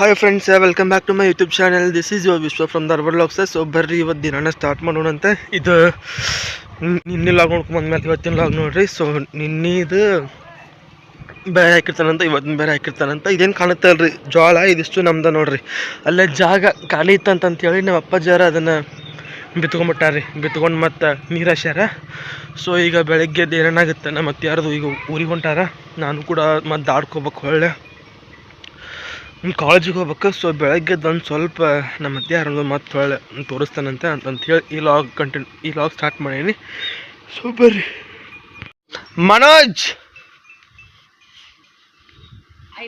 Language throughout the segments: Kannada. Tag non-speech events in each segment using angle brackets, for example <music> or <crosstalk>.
Hi friends welcome back to my YouTube channel this is your Vishwa from Dharwad LOX so ಬರ್ರಿ ಇವತ್ತು ದಿನ ಸ್ಟಾರ್ಟ್ ಮಾಡೋಣಂತೆ. ಇದು ನಿನ್ನೆ ಲಾಗ್ ನೋಡ್ಕೊಂಡು ಬಂದ ಮೇಲೆ ಇವತ್ತಿನ ಲಾಗ್ ನೋಡ್ರಿ. ಸೊ ನಿನ್ನೆದು ಬೇರೆ ಹಾಕಿರ್ತಾನಂತ, ಇವತ್ತಿನ ಬೇರೆ ಹಾಕಿರ್ತಾನಂತ. ಇದೇನು ಕಾಣುತ್ತಲ್ರಿ ಜೋಳ ಇದಿಷ್ಟು ನಮ್ದು ನೋಡ್ರಿ. ಅಲ್ಲೇ ಜಾಗ ಖಾಲಿ ಇತ್ತಂತಂತೇಳಿ ನಮ್ಮ ಅಪ್ಪಾಜಾರ ಅದನ್ನು ಬಿತ್ಕೊಂಡ್ಬಿಟ್ಟಾರ್ರಿ. ಬಿತ್ಕೊಂಡು ಮತ್ತು ನೀರು ಸೊ ಈಗ ಬೆಳಗ್ಗೆದ್ದು ಏನೇನಾಗುತ್ತೆ ನಮ್ಮ ಮತ್ತೆ ಯಾರ್ದು ಈಗ ಊರಿಗೆ ಹೊಂಟಾರ. ನಾನು ಕೂಡ ಮತ್ತೆ ದಾಡ್ಕೋಬೇಕು ಒಳ್ಳೆ ಕಾಲೇಜಿಗೆ ಹೋಗ್ಬೇಕು ಸೊ ಬೆಳಗ್ಗೆ ಒಂದು ಸ್ವಲ್ಪ ನಮ್ಮ ಅತ್ತೆ ಯಾರು ಮತ್ತೆ ಹೊಳ್ಳೆ ತೋರಿಸ್ತಾನಂತೆ ಅಂತಂತ ಹೇಳಿ ಈ ಲಾಗ್ ಕಂಟಿನ್ಯೂ ಈ ಲಾಗ್ ಸ್ಟಾರ್ಟ್ ಮಾಡೀನಿ. ಸೊ ಬರ್ರಿ. ಮನೋಜ್!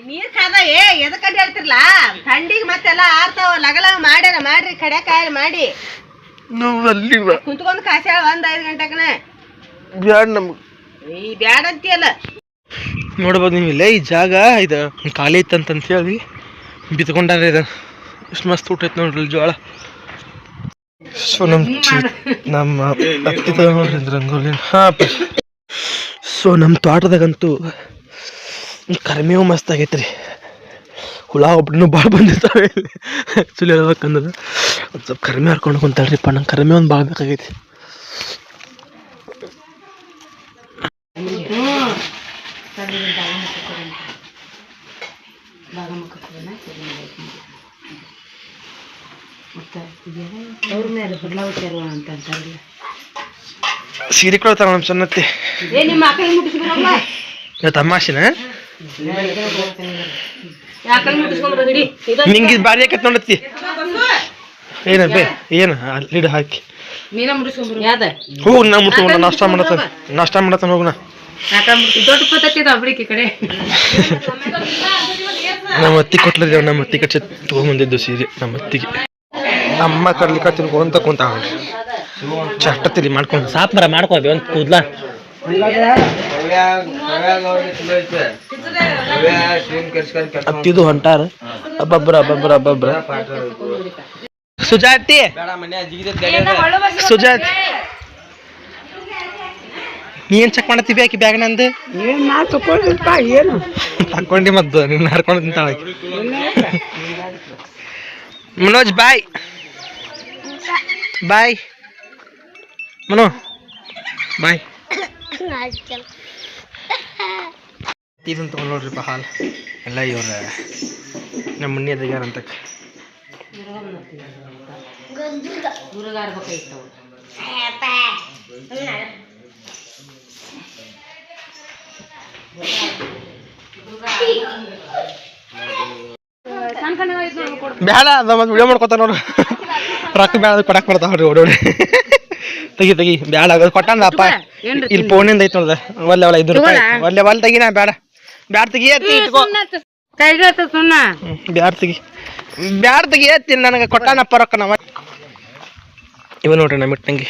ನೀರ್ ಕಾದ ಏ ಎದಕ್ ಹೇಳ್ತಿರ್ಲ ಥಂಡಿಗೆ ಮತ್ತೆಲ್ಲ ಆರ್ತಾವ ಲಗಲ ಮಾಡ್ಯಾರ ಮಾಡ್ರಿ ಮಾಡಿ. ನಾವು ಅಲ್ಲಿ ಬ- ಕುಂತ್ಕೊಂಡ್ ಕಾಸ್ಯಾಳ ಒಂದ್ ಐದ್ ಗಂಟೆಕನ. ಬ್ಯಾಡ ನಮ್ಗೆ. ಈ ಬ್ಯಾಡ ಅಂತೀಯಲ್ಲ. ನೋಡ್ಬೋದು ನೀವು ಇಲ್ಲೇ ಈ ಜಾಗ ಇದು ಖಾಲಿ ಇತ್ತಂತಂತ ಹೇಳಿ. ಬಿತ್ಕೊಂಡಾರ ಇದು ಎಷ್ಟು ಮಸ್ತ್ ಊಟೈತೆ ನೋಡ್ರಿ ಜೋಳ. ಸೊ ನಮ್ಮ ಚಿ- ನಮ್ಮ ಅತ್ತಿ ತಗೊಂಡ್ ನೋಡ್ರಿ ರಂಗೋಲಿ ಹಾ ಸೊ ನಮ್ಮ ತೋಟದಾಗಂತೂ ಕರ್ಮೇವು ಮಸ್ತ್ ಆಗೈತೆ ರೀ ಹುಳ ಒಬ್ಬನು ಭಾಳ ಬಂದಿರ್ತಾವೆ ಆ್ಯಕ್ಚುಲಿ ಹೇಳ್ಬೇಕಂದ್ರೆ ಒಂದು ಸ್ವಲ್ಪ ಕರ್ಮೆ ಹರ್ಕೊಂಡು ಕುಂತಾಳ್ರಿಪ್ಪ ನಂಗೆ ಕರ್ಮೆ ಒಂದು ಭಾಳ ಬೇಕಾಗೈತಿ. ಸೀರೆ ಕೊಡ್ತಾರ ನಮ್ಮ ಸಣ್ಣತ್ತಿ. ಏ ನಿಮ್ಮ ಆಕಳಿ ಮುಟ್ಟಿಸ್ಬಿಡಲ್ಲ ಇವತ್ತು ಅಮಾಸಿನ ಆಕಳಿ ಮುಟ್ಟಿಸ್ಕೊಂಡ್ರ ಹಿಡಿ ಇದು ನಿಂಗೆ ಇದು ಭಾರಿ ಆಕೈತೆ ನೋಡತ್ತಿ. ಏನ ಬೇ ಏನು ಲೀಡ್ ಹಾಕಿ. ಹೋಗು ನಾ ಮುಟ್ಕೊಂಡು ನಾಷ್ಟ ಮಾಡತ್ತ ನಾಷ್ಟ ಮಾಡತ್ತಾನ ಹೋಗುಣ ದೊಡ್ಡ ಪದ್ಧತಿ ಅಬ್ಳಿಕಿ ಕಡೆ. <laughs> ನಮ್ಮ ಅತ್ತಿ ಕೊಟ್ಲರಿ ನಮ್ಮ ಅತ್ತಿ ಕಚ್ಚ ತೊಗೊಂಬಂದಿದ್ದು ಸೀರೆ ನಮ್ಮ ಅತ್ತಿಗೆ. ಅಮ್ಮ ಕರ್ಲಿಕ್ಕ ತಿನ್ಕೊಂತ ಕುಂತ ಚಟ್ಟ ತಿಳಿ ಮಾಡ್ಕೊಂಡು. ಸಾಪ್ ಮರ ಮಾಡ್ಕೊಂಡ್ವಿ ಒಂದು ಕೂದ್ಲ. ಅತ್ತಿದು ಹೊಂಟಾರ. ಅಬ್ಬಬ್ರ ಅಬ್ಬಬ್ರ ಅಬ್ಬಬ್ರ ಸುಜಾತಿ ಸುಜಾತ್ ನೀ ಏನ್ ಚೆಕ್ ಮಾಡತ್ತಿ ಆಕಿ ಬ್ಯಾಗ್ ನಂದು? ತಕೊಂಡಿ ಮದ್ದು ನಿನ್ನ ಹರ್ಕೊಂಡು ತಿಂತಾಳ. ಮನೋಜ್ ಬಾಯ್. ಬಾಯ್. ಮನೋ ಬಾಯ್. ಇದನ್ನ ತಗೊಂಡ್ ನೋಡ್ರಿಪ್ಪ ಹಾಲು ಎಲ್ಲ ಇವ್ರ ನಮ್ಮ ಮನೆ ತೆಗ್ಯಾರಂತ ಬೇಡ ಅದ ಮತ್ತೆ ವಿಡಿಯೋ ಮಾಡ್ಕೊತ ನೋಡು. ರೊಕ್ಕ ಬೇಡ ಅದು ಕೊಡಕ್ ಬರ್ತಾವ ನೋಡ್ರಿ ಓಡೋಡಿ ತೆಗಿ ತೆಗಿ. ಬೇಡ ಅದು ಕೊಟ್ಟಾನ ಅಪ್ಪ ಇಲ್ಲಿ ಫೋನಿಂದ ಐತಿ ನೋಡ್ದ. ಒಲ್ಲೆ ಒಲ್ಲ ಐದು ರೂಪಾಯಿ ಒಲ್ಲೆ ಒಲ್ ತೆಗಿನ ಬೇಡ. ಬ್ಯಾಡ ತೆಗಿ ಎತ್ತಿ ಬ್ಯಾಡ ತೆಗಿ. ಬ್ಯಾಡ ತೆಗಿ ಎತ್ತಿ ನನಗೆ ಕೊಟ್ಟಾನಪ್ಪ ರೊಕ್ಕ ನಾವ ಇವ ನೋಡ್ರಿ ನಮ್ಮ ಇಟ್ಟಂಗಿ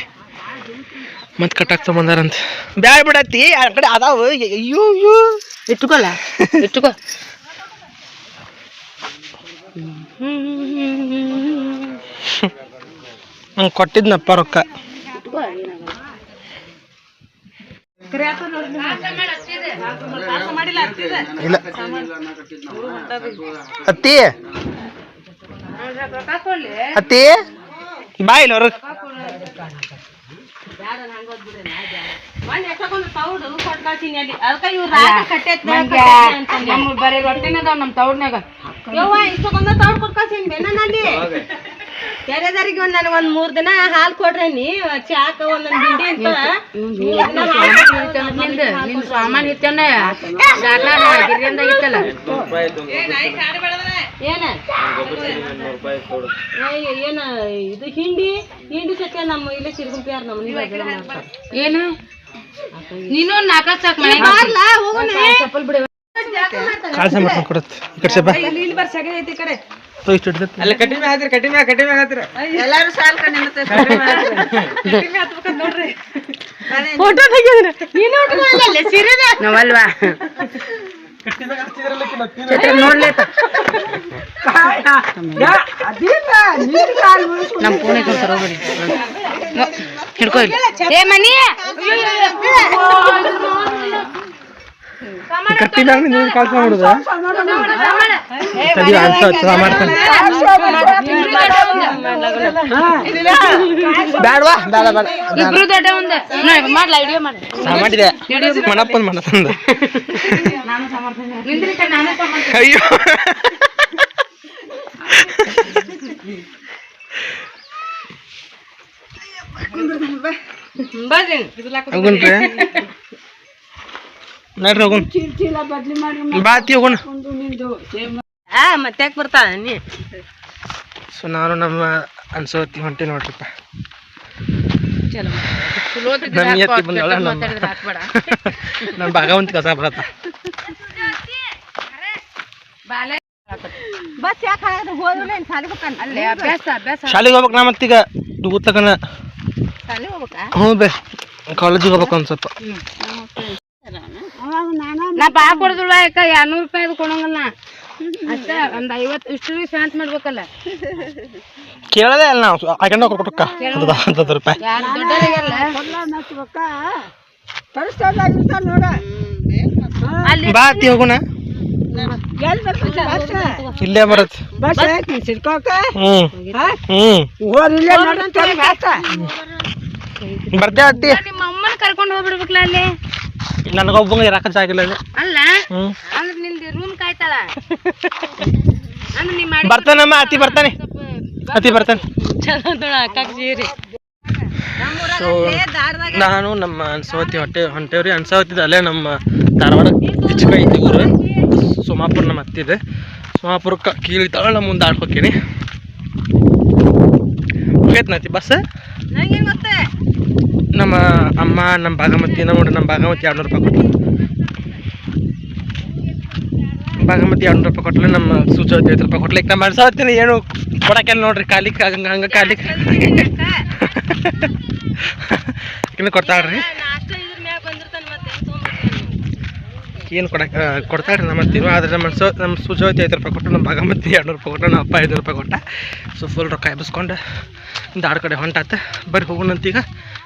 ಮತ್ತೆ ಕಟ್ಟಾಕ್ ತಗೊಂಬಂದಾರಂತ ಬ್ಯಾಡ ಬಿಡತ್ತಿ ಆ ಕಡೆ ಅದಾವ. ಅಯ್ಯೋ ಅಯ್ಯೋ. ಇಟ್ಕೊಲ್ಲ ಇಟ್ಕೋ. <laughs> ಹಂಗೆ ಕೊಟ್ಟಿದ್ನಪ್ಪ ರೊಕ್ಕ. ಇಲ್ಲ. ಅತ್ತಿ. ಅತ್ತಿ. ಬಾಯ್ ಇಲ್ಲ ಹೊರಗೆ ಬರೀ ರೊಟ್ಟಿನ ಅದಾವ ನಮ್ಮ ತೌಡ್ನ್ಯಾಗ. ಯವ್ವ ಇಷ್ಟೊಂದ ತೌಡ್ ಬೆನ್ನಲ್ಲಿ ಒಂದ್ ನನಗೆ ಒಂದ್ ಮೂರ್ ದಿನ ಹಾಲ್ ಕೊಡ್ರಿ ನೀ ಚಾಕ ಒಂದೊಂದ್ ಬಿಂಡಿ ಅಂತ. ನಿನ್ ಸಾಮಾನ್ ಇತ್ತನ ಗಿರಿಯಿಂದ ಇತ್ತಲ್ಲ? ಏನ? ಏನ ಇದು ಹಿಂಡಿ? ಹಿಂಡಿ ಸತ್ಯ ನಮ್ಮ ಇಲ್ಲೇ ಸಿರ್ಗುಂಪಿಯಾರ ನಮ್ಮ ಏನು? ನೀನು ಸಾಕ್ ಚಪ್ಪಲ್ ಬಿಡ. ಕಾಳ್ಸ ಮಾಡ್ಕೊಂಡು ಕೊಡತ್ತೆ. ಈ ಕಡೆ ಸೆಬ್ಬ ಇಲ್ಲಿ ಬರ್ ಐತಿ ಈ ಕಡೆ. ತೋ ಇಷ್ಟು ಹಿಡ್ದೈತಿ. ಎಲ್ಲಾರು ಸಾಲ್ ಫೋಟೋ ತೆಗಿದ್ರೆ ನೀನು ಉಟ್ಕೊಳ್ಳಲ್ಲ ಸೀರೆನ ನಾವಲ್ವಾ? ನಮ್ಮ ಫೋನ್ ಕೊಡ್ತಾರ ಹೋಗ್ಬೇಡಿ. ಹಿಡ್ಕೊ ಇಲ್ಲಿ. ಏ ಮನಿ. ಕಟ್ಟಿ ಮ್ಯಾಗ ನಿನ್ನ ಕಳ್ಸ ಮಾಡುದ ಅನ್ಸ ಮಾಡ್ತಾನೆ ಬ್ಯಾಡ್ವಾ? ಇಬ್ರು ದೊಡ್ಡ ಒಂದ. ಮಾಡ್ಲಾ? ಮಾಡಿ ನಿಂದ್ರಿ ನಾನೇ ಅಯ್ಯೋ. ಬರ್ರಿ ಹೋಗುಣ್ರಿ ನಡ್ರಿ ಹೋಗುನ್ ಬಾತಿ ಹೋಗುಣ. ಆ ಮತ್ತೆ ಯಾಕೆ ಬರ್ತಾ ನೀ ಸೊ ನಾನು ನಮ್ಮ ಅನ್ಸೋತಿ ಹೊಂಟಿ ನೋಡ್ರಿಪ್ಪ. ನನ್ನ <laughs> ಭಾಗವಂತ ಕಸ ಬರತ್ತ. ಬಸ್ ಯಾಕೆ ಶಾಲೆಗೆ ಹೋಗ್ಬೇಕು ನಾ ಮತ್ತೀಗ? ದುಗುತ್ತಕನ ಹ್ಞೂ ಬೇ ಕಾಲೇಜಿಗೆ ಹೋಗ್ಬೇಕು ಒಂದು ಸ್ವಲ್ಪ. ನಾ ಪಾ ಕೊಡುದಿಲ್ಲ ಅಕ್ಕ ಎರಡ್ನೂರು ರೂಪಾಯಿ ಅದು ಕೊಡಂಗಲ್ಲ ಅಷ್ಟ ಒಂದ್ ಐವತ್ತು ಇಷ್ಟು ಶಾಂತ ಮಾಡ್ಬೇಕಲ್ಲ. ಕೇಳದೆ ಅಲ್ಲ ನಾವು. ಹಾಕೊಂಡು ಕೊಟ್ಟಕ್ಕ ಹತ್ತತ್ತು ರೂಪಾಯಿ. ಯಾರು ದೊಡ್ಡವರಿಗೆಲ್ಲ ಅಲ್ಲಿ ಬಾತಿ ಹೋಗೋಣ. ಇಲ್ಲೇ ಬರತ್ ಅತ್ತಿ? ನಿಮ್ಮ ಅಮ್ಮನ ಕರ್ಕೊಂಡು ಹೋಗ್ಬಿಡ್ಬೇಕಲ್ಲ ಅಲ್ಲಿ? ನನಗೊಬ್ಬಂಗೆ ಇರಾಕ ಜಾಗಿಲ್ಲ ಅಲ್ಲಿ ಅಲ್ಲ ಹ್ಞೂ ಅಂದ್ರೆ ನಿಂದು ರೂಮ್ ಕಾಯ್ತಾಳ ಅಂದ್ರೆ ನೀ ಮಾಡಿ ಬರ್ತಾನಮ್ಮ ಅತಿ ಬರ್ತಾನೆ. ಅತಿ ಬರ್ತಾನೆ. ಚಲೋ ಅಕ್ಕಕ್ ಜೀರಿ ಸೊ ನಾನು ನಮ್ಮ ಅನ್ಸವತಿ ಹೊಟ್ಟೆ ಹೊಂಟೇವ್ರಿ. ಅನ್ಸವತಿದ ಅಲ್ಲೇ ನಮ್ಮ ಧಾರವಾಡ ಹೆಚ್ಚು ಐತಿ ಊರು ಸೋಮಾಪುರ ನಮ್ಮ ಹತ್ತಿದೆ ಸೋಮಾಪುರಕ್ಕೆ ಕೀಳಿ ನಮ್ಮ ಮುಂದೆ ಆಡ್ಕೋತೀನಿ. ಹೋಗೈತೆ ನಾತಿ ಬಸ್? ಅಮ್ಮ ನಮ್ಮ ಭಾಗಮತಿ ನೋಡ್ರಿ, ನಮ್ಮ ಭಾಗಮತಿ ಎರಡ್ನೂರು ರೂಪಾಯಿ ಕೊಟ್ಟಲು ಭಾಗಮತಿ ಎರಡ್ನೂರು ರೂಪಾಯಿ ಕೊಟ್ಟಲು ನಮ್ಮ ಸೂಚಿ ಐದು ರೂಪಾಯಿ ಕೊಟ್ಟಲು ಈಗ ನಮ್ಮ ಅನ್ಸಾತೀನಿ ಏನು ಕೊಡಕ್ಕೆಲ್ಲ ನೋಡ್ರಿ, ಖಾಲಿ ಹಂಗೆ ಹಂಗೆ ಖಾಲಿ <laughs> ಇನ್ನು ಕೊಡ್ತಾಳ್ರಿ. ಏನು ಕೊಡಕ್ಕೆ ಕೊಡ್ತಾಳ್ರಿ ನಮ್ಮ ತಿರು ಆದ್ರೆ ನಮ್ಮ ಸೊ ನಮ್ಮ ಸುಜಾತಿ ಐದು ರೂಪಾಯಿ ಕೊಟ್ಟು ನಮ್ಮ ಭಾಗಮತಿ ಎರಡು ರೂಪಾಯಿ ಕೊಟ್ಟು ನಮ್ಮ ಅಪ್ಪ ಐದು ರೂಪಾಯಿ ಕೊಟ್ಟ. ಸೊ ಫುಲ್ ರೊಕ್ಕ ಎಬ್ಬಿಸ್ಕೊಂಡು ದಾಡ್ ಕಡೆ ಹೊಂಟಾತ. ಬರ್ರಿ ಹೋಗೋಣಂತ ಈಗ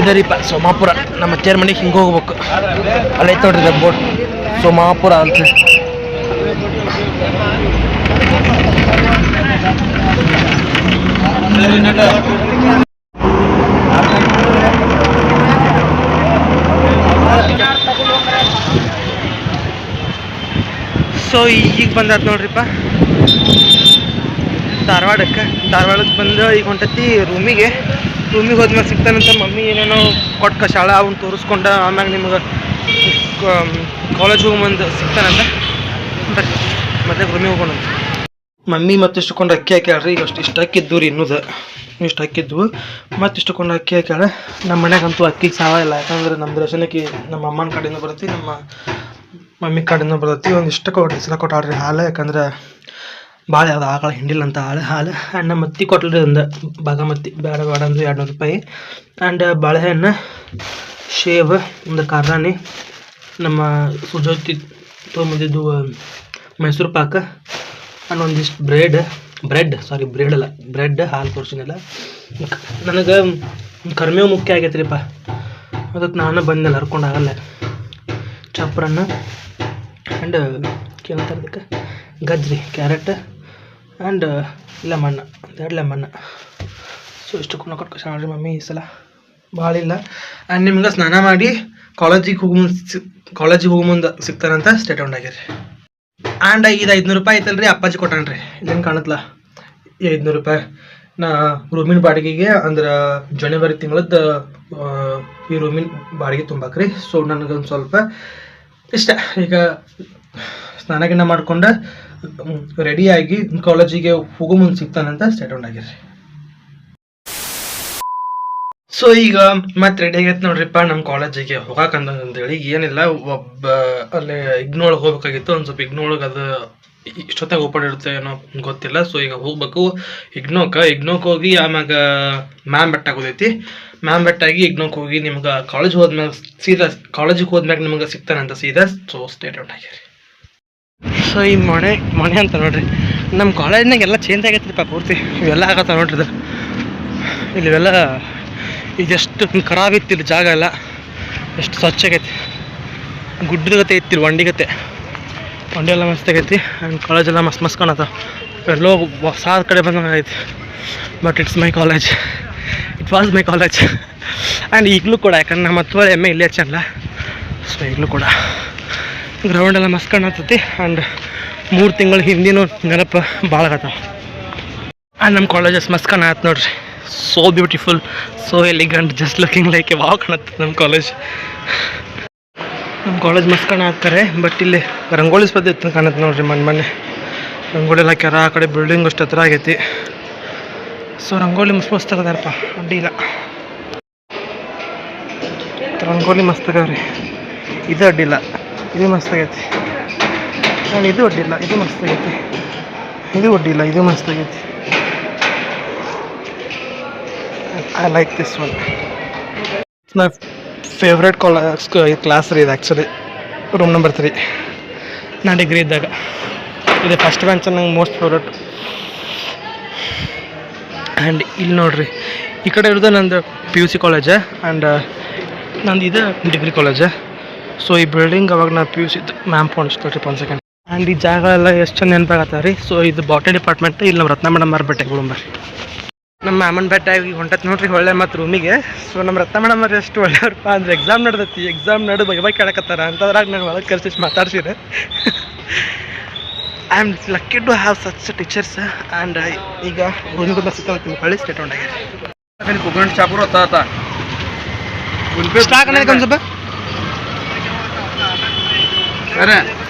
ಇದರಿಪ್ಪ ಸೋಮಾಪುರ. ನಮ್ಮ ಚೇರ್ಮನಿಗೆ ಮನೆಗೆ ಹಿಂಗೆ ಹೋಗ್ಬೇಕು. ಅಲ್ಲೈತೆ ನೋಡ್ರಿ ಬೋಟ್. ಸೋಮಾಪುರ ಅಂತ. ಸೊ ಈಗ ಬಂದಾಯ್ತು ನೋಡ್ರಿಪ್ಪ. ಧಾರವಾಡಕ್ಕೆ. ಧಾರವಾಡಕ್ಕೆ ಬಂದು ಈಗ ಹೊಂಟತಿ ರೂಮಿಗೆ. ರೂಮಿಗೆ ಹೋದ್ಮೇಲೆ ಸಿಗ್ತಾನಂತ ಮಮ್ಮಿ ಏನೇನೋ ಕೊಟ್ಟ ಶಾಲಾ ಅವ್ನು ತೋರಿಸ್ಕೊಂಡ, ಆಮ್ಯಾಗ ನಿಮ್ಗೆ ಕಾಲೇಜ್ ಹೋಗ್ಬಂದು ಸಿಗ್ತಾನಂತ. ಮತ್ತೆ ರೂಮಿಗೆ ಹೋಗೋಣ ಮಮ್ಮಿ ಮತ್ತೆ ಕೊಂಡು ಅಕ್ಕಿ ಹಾಕ್ಯಾಳ್ರಿ, ಈಗ ಅಷ್ಟು ಇಷ್ಟು ಹಾಕಿದ್ದು ರೀ ಇನ್ನೂದು. ಇಷ್ಟು ಹಾಕಿದ್ವು ಮತ್ತೆ ಕೊಂಡು ಅಕ್ಕಿ ಹಾಕ್ಯಾಳ. ನಮ್ಮ ಮನೆಗಂತೂ ಅಕ್ಕಿಗೆ ಸಾವ ಇಲ್ಲ, ಯಾಕಂದ್ರೆ ನಮ್ಮ ದರ್ಶನಕ್ಕೆ ನಮ್ಮ ಅಮ್ಮನ ಕಡೆಯಿಂದ ಬರುತ್ತೆ, ನಮ್ಮ ಮಮ್ಮಿ ಕಡೆಯಿಂದ ಬರುತ್ತೆ, ಒಂದು ಇಷ್ಟಕ್ಕೆ ಕೊಟ್ಟು ಸಲ ಕೊಟ್ಟಾಳ್ರಿ ಹಾಲು, ಯಾಕಂದ್ರೆ ಭಾಳ ಯಾವ್ದು ಆಕಳ ಹಿಂಡಿಲ್ಲ ಅಂತ ಹಾಲು ಹಾಲು ಆ್ಯಂಡ್ ಮತ್ತಿ ಕೊಟ್ಲ್ರಿ ಒಂದು ಬಾಗಮತ್ತಿ ಬೇಡ ಬೇಡ ಅಂದ್ರೆ ಎರಡು ರೂಪಾಯಿ. ಆ್ಯಂಡ್ ಬಾಳೆಹಣ್ಣು, ಶೇವ್, ಒಂದು ಕಾರಾನಿ ನಮ್ಮ ಸುಜೋತಿ ತೊಗೊಂಬಂದಿದ್ದು, ಮೈಸೂರು ಪಾಕ ಆ್ಯಂಡ್ ಒಂದಿಷ್ಟು ಬ್ರೆಡ್ ಬ್ರೆಡ್ ಸಾರಿ ಬ್ರೆಡ್ ಅಲ್ಲ ಬ್ರೆಡ್ ಹಾಲು ತೋರಿಸಿನಲ್ಲ ನನಗೆ ಕರ್ಮೇವು ಮುಖ್ಯ ಆಗೈತ್ರಿಪ್ಪ. ಅದಕ್ಕೆ ನಾನು ಬಂದಿಲ್ಲ ಹರ್ಕೊಂಡು ಆಗಲ್ಲ. ಚಪ್ರನ್ನ ಆ್ಯಂಡ್ ಏನಂತಾರೆ ಗಜ್ರಿ ಕ್ಯಾರೆಟ್ ಆ್ಯಂಡ್ ಲೆಮನ್ ಎರಡು ಲೆಮನ್ ಸೊ ಇಷ್ಟು ಕುಣ ಕೊಟ್ಟು ನೋಡ್ರಿ ಮಮ್ಮಿ ಈ ಸಲ. ಭಾಳ ಇಲ್ಲ. ಆ್ಯಂಡ್ ನಿಮ್ಗೆ ಸ್ನಾನ ಮಾಡಿ ಕಾಲೇಜಿಗೆ ಹೋಗಿ ಮುಂದೆ ಕಾಲೇಜಿಗೆ ಹೋಗಿ ಮುಂದೆ ಸಿಗ್ತಾರಂತ ಸ್ಟೇಟ್ ಆಗ್ಯಾರ ಆ್ಯಂಡ್ ಇದು ಐದುನೂರು ರೂಪಾಯಿ ಐತಲ್ರಿ ಅಪ್ಪಾಜಿ ಕೊಟ್ಟಾನ್ರಿ ಇಲ್ಲೇನು ಕಾಣತ್ಲ. ಐದುನೂರು ರೂಪಾಯಿ. ನಾ ರೂಮಿನ ಬಾಡಿಗೆಗೆ ಅಂದ್ರೆ ಜನವರಿ ತಿಂಗಳದ್ದು ಈ ರೂಮಿನ ಬಾಡಿಗೆ ತುಂಬಾಕ್ರಿ. ಸೊ ನನಗೊಂದು ಸ್ವಲ್ಪ ಇಷ್ಟ. ಈಗ ಸ್ನಾನ ಗಿನ್ನ ಮಾಡ್ಕೊಂಡು ರೆಡಿಯಾಗಿ ಕಾಲೇಜಿಗೆ ಹೋಗೋ ಮುಂದೆ ಸಿಗ್ತಾನಂತ ಔಟ್ ಆಗಿರ್ರಿ ಸೊ ಈಗ ಮತ್ತೆ ರೆಡಿ ಆಗೈತೆ ನೋಡ್ರಿಪ್ಪ ನಮ್ಮ ಕಾಲೇಜಿಗೆ ಹೋಗಾಕಂತಂದೇಳಿ ಏನಿಲ್ಲ, ಒಬ್ಬ ಅಲ್ಲಿ ಇಗ್ನೊಳಗೆ ಹೋಗ್ಬೇಕಾಗಿತ್ತು, ಒಂದು ಸ್ವಲ್ಪ ಇಗ್ನೊಳಗೆ ಅದು ಇಷ್ಟೊತ್ತಾಗ ಓಪನ್ ಇರುತ್ತೆ ಏನೋ ಗೊತ್ತಿಲ್ಲ. ಸೊ ಈಗ ಹೋಗ್ಬೇಕು. ಇಗ್ನೋಕ ಇಗ್ನೋಕ್ ಹೋಗಿ ಆಮ್ಯಾಗ ಮ್ಯಾಮ್ ಬೆಟ್ಟ ಆಗೋದೈತಿ. ಮ್ಯಾಮ್ ಬೆಟ್ಟಾಗಿ ಇಗ್ನೋಕ್ ಹೋಗಿ ನಿಮ್ಗೆ ಕಾಲೇಜ್ ಹೋದ್ಮ್ಯಾಗ ಸೀದಾ ಕಾಲೇಜಿಗೆ ಹೋದ್ಮ್ಯಾಗ ನಿಮ್ಗೆ ಸಿಗ್ತಾನಂತ ಸೀದಾ ಸೊ ಸ್ಟೇಟ್ ಔಟ್ ಆಗಿರಿ. ಸೊ ಈ ಮನೆ ಮನೆ ಅಂತ ನೋಡ್ರಿ. ನಮ್ಮ ಕಾಲೇಜ್ನಾಗ ಎಲ್ಲ ಚೇಂಜ್ ಆಗೈತ್ರಿಪ್ಪ ಪೂರ್ತಿ. ಇವೆಲ್ಲ ಆಗತ್ತ ನೋಡ್ರಿ ಇದು. ಇಲ್ಲಿ ಇವೆಲ್ಲ ಇದೆಷ್ಟು ಖರಾಬ್ ಇತ್ತು ಇಲ್ಲಿ ಜಾಗ ಎಲ್ಲ ಎಷ್ಟು ಸ್ವಚ್ಛ ಆಗೈತಿ. ಗುಡ್ಡದ ಗತೆ ಇತ್ತು ಇಲ್ಲಿ ವಂಡಿ ಗತೆ. ವಂಡಿ ಎಲ್ಲ ಮಸ್ತ್ ಆಗೈತಿ ಆ್ಯಂಡ್ ಕಾಲೇಜೆಲ್ಲ ಮಸ್ತ್ ಮಸ್ತ್ ಕಾಣತ್ತ. ಎಲ್ಲೋ ಹೊಸ ಕಡೆ ಬಂದಂಗೆ ಆಗೈತಿ. But it's my college it was my college and ಈಗಲೂ ಕೂಡ, ಯಾಕಂದ್ರೆ ನಮ್ಮ ಹತ್ತು ಎಮ್ಮೆ ಇಲ್ಲೇ ಹಚ್ಚಲ್ಲ ಸೊ ಈಗಲೂ ಕೂಡ. ಗ್ರೌಂಡ್ ಎಲ್ಲ ಮಸ್ತ್ ಕಾಣತ್ತೈತಿ ಆ್ಯಂಡ್ ಮೂರು ತಿಂಗಳ ಹಿಂದಿನೂ ನೆನಪು ಭಾಳ ಅಂಡ್ ಆ್ಯಂಡ್ ನಮ್ಮ ಕಾಲೇಜಸ್ ಮಸ್ತ್ ಕಾಣತ್ತೆ ನೋಡ್ರಿ. So beautiful so elegant just looking like wow ಕಾಣತ್ತೆ ನಮ್ಮ ಕಾಲೇಜ್ ನಮ್ಮ ಕಾಲೇಜ್ ಮಸ್ತ್ ಕಾಣತ್ತಾರೆ ಬಟ್ ಇಲ್ಲಿ ರಂಗೋಲಿ ಸ್ಪರ್ಧೆ ಇತ್ತು ಕಾಣತ್ತೆ ನೋಡ್ರಿ ಮನೆ ಮನೆ ರಂಗೋಲಿ ಎಲ್ಲ ಕೆರ ಆ ಕಡೆ ಬಿಲ್ಡಿಂಗ್ ಅಷ್ಟು ಹತ್ರ ಆಗೈತಿ. ಸೊ ರಂಗೋಲಿ ಮಸ್ತ್ ಮಸ್ತ್ ಅಡ್ಡಿ ಇಲ್ಲ. ರಂಗೋಲಿ ಮಸ್ತ್ ಅದಾವ್ರಿ. ಇದು ಅಡ್ಡಿಲ್ಲ. ಇದು ಮಸ್ತ್ ಆಗೈತಿ ಆ್ಯಂಡ್ ಇದು ಅಡ್ಡಿಲ್ಲ, ಇದು ಮಸ್ತ್ ಆಗೈತಿ ಇದು ಅಡ್ಡಿಲ್ಲ, ಇದು ಮಸ್ತ್ ಆಗೈತಿ I like this one it's my favourite college class ರೀ ಇದು ಆ್ಯಕ್ಚುಲಿ ರೂಮ್ ನಂಬರ್ ತ್ರೀ ನಾ ಡಿಗ್ರಿ ಇದ್ದಾಗ. ಇದು ಫಸ್ಟ್ ಬೆಂಚ್ ನಂಗೆ ಮೋಸ್ಟ್ ಫೇವ್ರೆಟ್ ಆ್ಯಂಡ್ ಇಲ್ಲಿ ನೋಡ್ರಿ, ಈ ಕಡೆ ಇರೋದು ನಂದು P U C college and ನಂದು ಇದು ಡಿಗ್ರಿ ಕಾಲೇಜ ಸೊ ಈ ಬಿಲ್ಡಿಂಗ್ ಅವಾಗ ನಾ P U C ma'am phone ಹಚ್ಕೊಳ್ರಿ second and ಈ ಜಾಗ ಎಲ್ಲ ಎಷ್ಟು ಚಂದ ನೆನಪಾಗತ್ತ ರೀ? ಸೊ ಇದು ಬಾಟಲ್ ಡಿಪಾರ್ಟ್ಮೆಂಟ್ ಇಲ್ಲಿ ನಮ್ಮ ರತ್ನ ಮೇಡಮ್ ಅವ್ರ ಬೆಟ್ಟೆ ನಮ್ಮ ಮ್ಯಾಮನ್ ಬೆಟ್ಟ ಈಗ ಹೊಂಟತ್ ನೋಡ್ರಿ ಒಳ್ಳೆ ಮತ್ತು ರೂಮಿಗೆ. ಸೊ ನಮ್ಮ ರತ್ನ ಮೇಡಮ್ ಅವ್ರು ಎಷ್ಟು ಒಳ್ಳೆಯವ್ರಪ್ಪ ಅಂದ್ರೆ ಎಕ್ಸಾಮ್ ನಡೆದೈತಿ ಎಕ್ಸಾಮ್ ನಡೆದು ಬಗ್ಗೆ ಬೈ ಕೇಳಕತ್ತಾರ ಅಂತದ್ರಾಗ ನಾನು ಒಳಗೆ ಕೆಲಸ ಮಾತಾಡ್ಸಿದೆ I am lucky to have such teachers and ಈಗ ಗುಂಡು ಸಿಗ್ತಾವೆ ಹಳ್ಳಿ ಸ್ಟೇಟ್ ಹೊಂಟಾಗಿ ಗುಂಡು ಚಾಪುರ ಅನ್ನೋದು ಗುಂಡು Kara.